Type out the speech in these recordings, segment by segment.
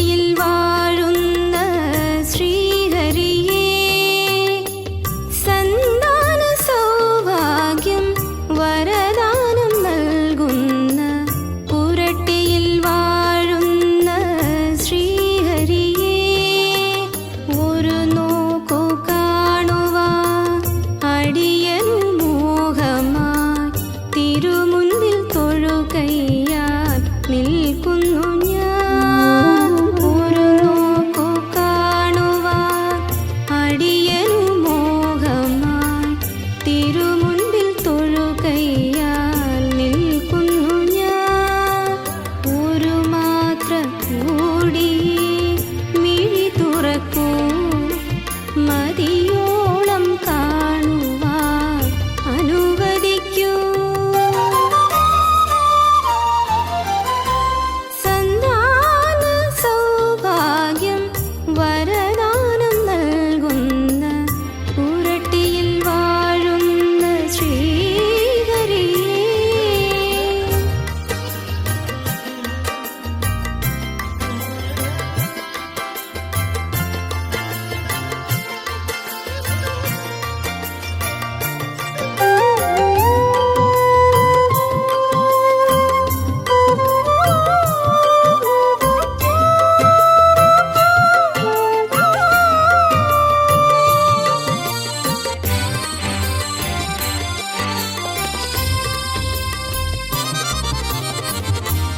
வழியில் வா.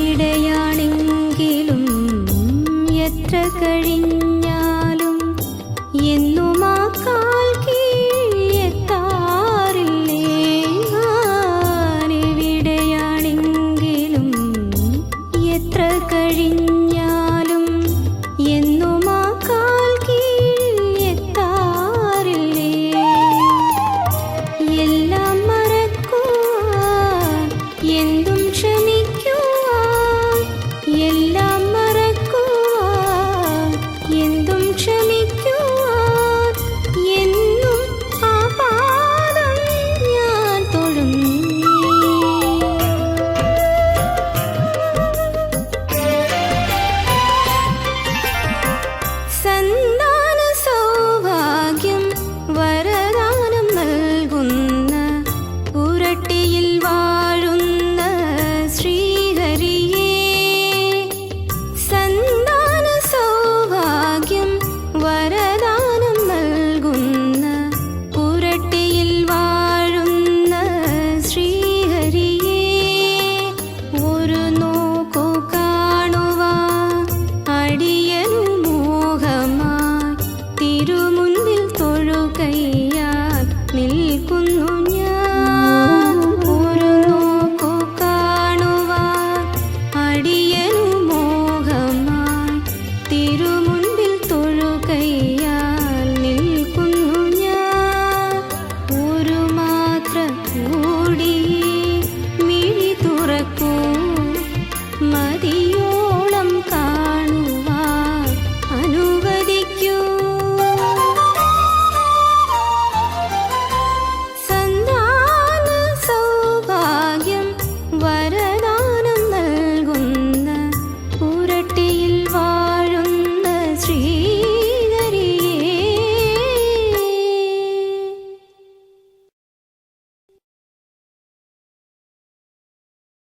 എവിടെയാണെങ്കിലും എത്ര കഴിഞ്ഞാലും